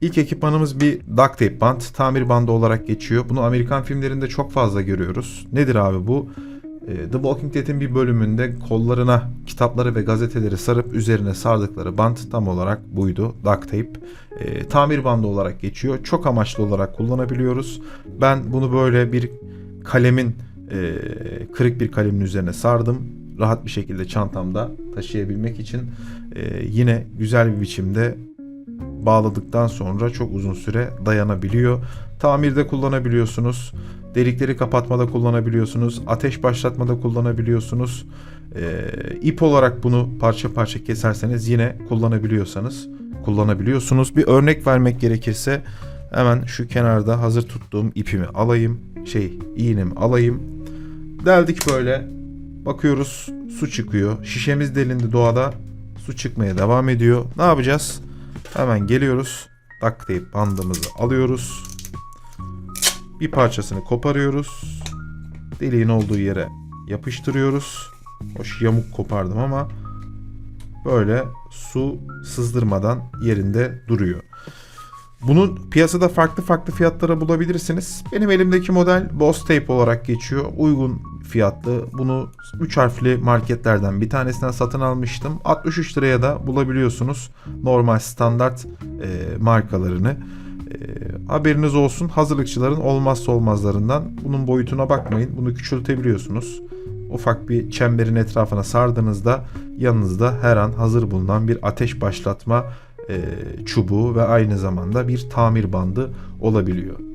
İlk ekipmanımız bir duct tape band, tamir bandı olarak geçiyor. Bunu Amerikan filmlerinde çok fazla görüyoruz. Nedir abi bu? Ee, The Walking Dead'in bir bölümünde kollarına kitapları ve gazeteleri sarıp üzerine sardıkları band tam olarak buydu. Duct tape. Ee, tamir bandı olarak geçiyor. Çok amaçlı olarak kullanabiliyoruz. Ben bunu böyle bir kalemin e, kırık bir kalemin üzerine sardım. Rahat bir şekilde çantamda taşıyabilmek için e, yine güzel bir biçimde bağladıktan sonra çok uzun süre dayanabiliyor. Tamirde kullanabiliyorsunuz. Delikleri kapatmada kullanabiliyorsunuz. Ateş başlatmada kullanabiliyorsunuz. Ee, ip olarak bunu parça parça keserseniz yine kullanabiliyorsanız kullanabiliyorsunuz. Bir örnek vermek gerekirse hemen şu kenarda hazır tuttuğum ipimi alayım. Şey iğnemi alayım. Deldik böyle. Bakıyoruz su çıkıyor. Şişemiz delindi doğada. Su çıkmaya devam ediyor. Ne yapacağız? Hemen geliyoruz. Duct tape bandımızı alıyoruz. Bir parçasını koparıyoruz. Deliğin olduğu yere yapıştırıyoruz. Hoş yamuk kopardım ama böyle su sızdırmadan yerinde duruyor. Bunun piyasada farklı farklı fiyatlara bulabilirsiniz. Benim elimdeki model Boss Tape olarak geçiyor. Uygun fiyatlı. Bunu 3 harfli marketlerden bir tanesinden satın almıştım. 63 liraya da bulabiliyorsunuz normal standart e, markalarını. E, haberiniz olsun hazırlıkçıların olmazsa olmazlarından. Bunun boyutuna bakmayın. Bunu küçültebiliyorsunuz. Ufak bir çemberin etrafına sardığınızda yanınızda her an hazır bulunan bir ateş başlatma çubuğu ve aynı zamanda bir tamir bandı olabiliyor.